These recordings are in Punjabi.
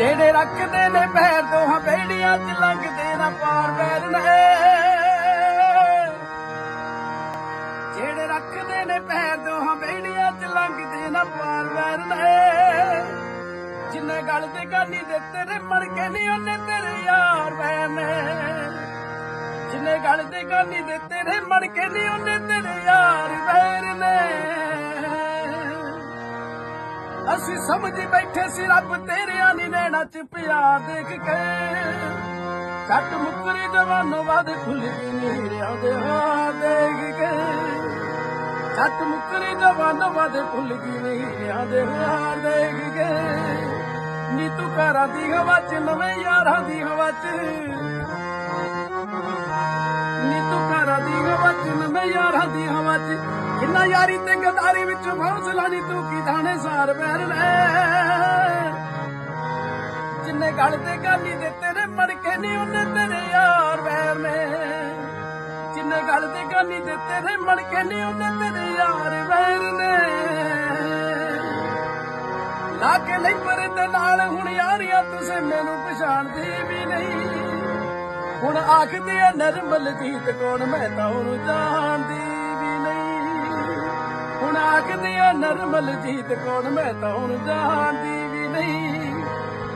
ਜਿਹੜੇ ਰੱਖਦੇ ਨੇ ਪੈਰ, ਦੋਹਾਂ ਬੇੜੀਆਂ 'ਚ ਲੰਘਦੇ ਨਾ ਪਾਰ ਪੈਰ ਨੇ। ਜਿਹੜੇ ਰੱਖਦੇ ਨੇ ਪੈਰ, ਦੋਹਾਂ ਬੇੜੀਆਂ 'ਚ ਲੰਘਦੇ ਨਾ ਪਾਰ ਪੈਰ ਨੇ। ਜਿੰਨੇ ਗੱਲ ਤੇ ਗਾਨੀ ਦੇ ਤੇਰੇ ਮੜ ਕੇ ਨਹੀਂ ਉਹਨੇ ਤੇਰੇ ਯਾਰ ਵੈ ਨੇ। ਜਿੰਨੇ ਗੱਲ ਤੇ ਗਾਨੀ ਦੇ ਤੇਰੇ ਮੜ ਕੇ ਨਹੀਂ ਉਹਨੇ ਤੇਰੇ ਯਾਰ ਅਸੀਂ ਸਮਝ ਬੈਠੇ ਸੀ, ਰੱਬ ਤੇਰਿਆਂ ਨੀ ਨੈਣਾ ਚ ਪਿਆ, ਦੇਖ ਕੇ। ਕੱਟ ਮੁਕਰੀ ਜਵਾਨੋਂ ਬਾਦ ਖੁੱਲ ਨੀਰਿਆਂ ਦੇ ਹਾਂ ਦੇਖ ਕੇ। ਕੱਟ ਮੁਕਰੀ ਜਵਾਨੋਂ ਬਾਦ ਖੁੱਲ ਨੀਰਿਆਂ ਦੇ ਹਾਂ ਦੇਖ ਕੇ। ਨੀ ਤੂੰ ਘਰਾਂ ਦੀ ਹਵਾ ਚ, ਨਵੇਂ ਯਾਰਾਂ ਦੀ ਹਵਾ ਚ। ਨੀ ਤੂੰ ਚ ਨਵੇਂ ਯਾਰਾਂ ਦੀ ਹਵਾ ਚ। ਕਿੰਨਾ ਯਾਰੀ ਤੇ ਗਦਾਰੀ ਵਿੱਚ ਹੌਸਲਾ ਨੀ ਤੂੰ ਕੀ ਦਾਣੇ ਸਾਰ ਬਹਿਰ ਲੈ। ਜਿੰਨੇ ਗੱਲ ਤੇ ਗਾਲੀ ਦੇ ਤੇਰੇ ਮੜ ਕੇ ਨੀ, ਉਹਨੇ ਤੇਰੇ ਯਾਰ ਬਹਿਰ ਨੇ ਜਿੰਨੇ ਗੱਲ ਤੇ ਗਾਲੀ ਦੇ ਤੇਰੇ ਮੜ ਕੇ ਨੀ, ਉਹਨੇ ਤੇਰੇ ਯਾਰ ਬਹਿਰ ਨੇ ਲਾ ਕੇ ਨਹੀਂ ਪਰੇ ਨਾਲ ਹੁਣ ਯਾਰੀਆਂ ਤੁਸੀਂ ਮੈਨੂੰ ਪਛਾਣਦੀ ਵੀ ਨਹੀਂ। ਹੁਣ ਆਖਦੇ ਆ ਨਰਮਲ ਜੀਤ ਕੌਣ? ਮੈਂ ਤਾਂ ਉਹਨੂੰ ਜਾਣਦੀ ਵੀ ਨਹੀਂ। ਹੁਣ ਆਖਦੇ ਆ ਨਰਮਲ ਜੀਤ ਕੌਣ? ਮੈਂ ਤਾਂ ਉਹਨੂੰ ਜਾਣਦੀ ਵੀ ਨਹੀਂ।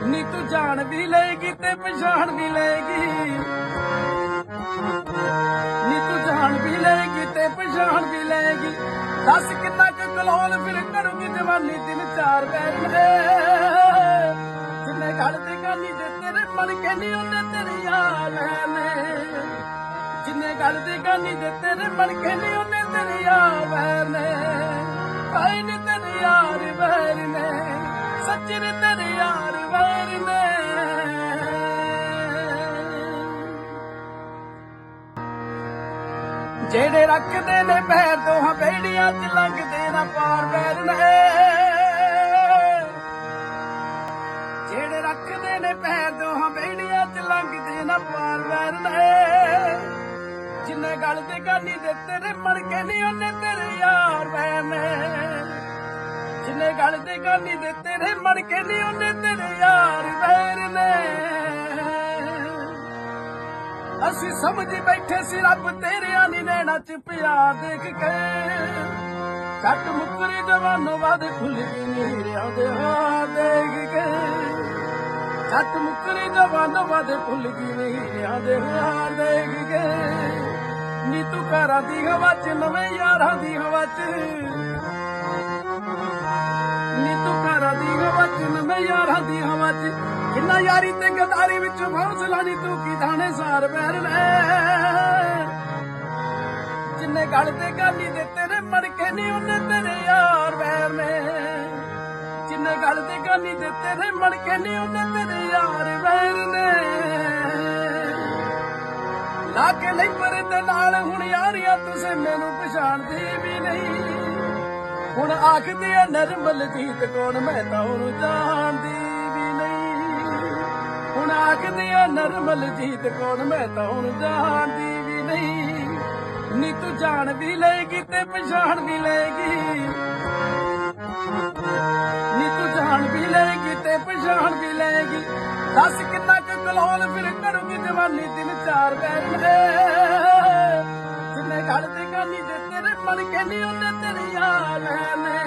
ਨੀ ਤੂੰ ਜਾਣ ਵੀ ਲਏਗੀ ਤੇ ਪਛਾਣ ਵੀ ਲਏਗੀ। ਨੀ ਤੂੰ ਜਾਣ ਵੀ ਲਏਗੀ ਤੇ ਪਛਾਣ ਵੀ ਲਏਗੀ। ਦੱਸ ਕਿੰਨਾ ਕੁ ਕਲੋਲ ਫਿਰ ਕਰੂਗੀ ਜਵਾਨੀ ਦਿਨ ਚਾਰ ਬੈਠੇ ਜਿੰਨੇ ਗੱਲ ਤੇ ਗਾਨੀ ਦੇ ਤੇਰੇ ਮਨ ਨਹੀਂ ਉਹਨੇ ਤੇਰੇ ਯਾਰ ਨੇ। ਜਿੰਨੇ ਗੱਲ ਤੇ ਗਾਨੀ ਦੇ ਤੇਰੇ ਮਨ ਨਹੀਂ ਉਹਨੇ ਤੇਰੇ ਯਾਰ ਨੇ। ਭਾਈ ਨੇ ਤੇਰੇ ਯਾਰ ਵੈਰ ਨੇ, ਸੱਚੇ ਨੇ ਤੇਰੇ ਯਾਰ ਵੈਰ ਨੇ। ਜਿਹੜੇ ਰੱਖਦੇ ਨੇ ਪੈਰ ਦੋਹਾਂ ਬੇੜੀਆਂ 'ਚ ਲੰਘਦੇ ਨਾ ਪਾਰ ਪੈਰ ਨੇ। ਨੇ ਪੈਰ ਦੋਹਾਂ ਬੇੜੀਆਂ 'ਚ ਲੰਘਦੇ ਨਾ ਪਾਰ ਪੈਰ ਨੇ ਜਿੰਨੇ ਗੱਲ ਤੇ ਗਾਨੀ ਦੇ ਤੇਰੇ ਮੜ ਕੇ ਨਹੀਂ ਉਹਨੇ ਤੇਰੇ ਯਾਰ ਵੈ ਨੇ ਜਿੰਨੇ ਗੱਲ ਤੇ ਗਾਨੀ ਦੇ ਤੇਰੇ ਮੜ ਕੇ ਨਹੀਂ ਉਹਨੇ ਤੇਰੇ ਯਾਰ ਵੈਰ ਨੇ। ਅਸੀਂ ਸਮਝ ਬੈਠੇ ਸੀ, ਰੱਬ ਤੇਰਿਆਂ ਨੀ ਨੈਣਾ ਚ ਪਿਆ ਦੇਖ ਕੇ। ਕੱਟ ਮੁਕਰੀ ਜਵਾਨੋਂ ਬਾਦ ਖੁੱਲ ਗਈ ਨੀਰਿਆਂ ਦੇ ਹਾਂ ਦੇਖ ਕੇ। ਕੱਟ ਮੁਕਰੀ ਜਵਾਨੋਂ ਬਾਦ ਖੁੱਲ ਗਈ ਨੀਰਿਆਂ ਦੇ ਹਾਂ ਦੇਖ ਕੇ ਨੀ ਤੂੰ ਘਰਾਂ ਦੀ ਹਵਾ ਚ, ਨਵੇਂ ਯਾਰਾਂ ਦੀ ਹਵਾ ਚ। ਨੀ ਤੂੰ ਘਰਾਂ ਦੀ ਹਵਾ ਚ, ਨਵੇਂ ਯਾਰਾਂ ਦੀ ਹਵਾ ਚ। ਕਿੰਨਾ ਯਾਰੀ ਤੇ ਗਦਾਰੀ ਵਿੱਚ ਹੌਸਲਾ ਨੀ ਤੂੰ ਕੀ ਦਾਣੇ ਸਾਰ ਬਹਿਰ ਲੈ। ਜਿੰਨੇ ਗੱਲ ਤੇ ਗਾਲੀ ਦੇ ਤੇਰੇ ਮੜ ਕੇ ਨੀ, ਉਹਨੇ ਤੇ ਤੇਰੇ ਮੜ ਕੇ ਉਹਨੇ ਤੇਰੇ ਯਾਰ ਬਹਿਰ ਨੇ ਲਾ ਕੇ ਨਹੀਂ ਪਰੇ ਨਾਲ ਹੁਣ ਯਾਰੀਆਂ ਤੁਸੀਂ ਮੈਨੂੰ ਪਛਾਣਦੀ ਵੀ ਨਹੀਂ। ਹੁਣ ਆਖਦੇ ਆ ਨਰਮਲ ਜੀਤ ਕੌਣ ਮੈਂ ਤਾਂ ਉਹਨੂੰ ਜਾਣਦੀ ਵੀ ਨਹੀਂ। ਹੁਣ ਆਖਦੇ ਆ ਨਰਮਲ ਜੀਤ ਕੌਣ ਮੈਂ ਤਾਂ ਉਹਨੂੰ ਜਾਣਦੀ ਵੀ ਨਹੀਂ। ਨੀ ਤੂੰ ਜਾਣ ਵੀ ਲਏਗੀ ਤੇ ਪਛਾਣ ਵੀ ਲਏਗੀ। ਦੱਸ ਕਿੰਨਾ ਕੁ ਕਲੋਲ ਫਿਰ ਕਰੂਗੀ ਜਵਾਨੀ ਦਿਨ ਚਾਰ ਬੈਠੇ ਜਿੰਨੇ ਗੱਲ ਤੇ ਗਾਨੀ ਦੇ ਤੇਰੇ ਮਨ ਕੇ ਨਹੀਂ ਉਹਨੇ ਤੇਰੇ ਯਾਰ ਨੇ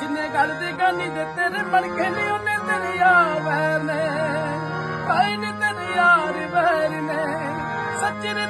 ਜਿੰਨੇ ਗੱਲ ਤੇ ਗਾਨੀ ਦੇ ਤੇਰੇ ਮਨ ਕੇ ਨਹੀਂ ਉਹਨੇ ਤੇਰੇ ਯਾਰ ਨੇ ਭਾਈ ਨੇ ਤੇਰੇ ਯਾਰ ਵੈਰ ਨੇ, ਸੱਚੇ ਨੇ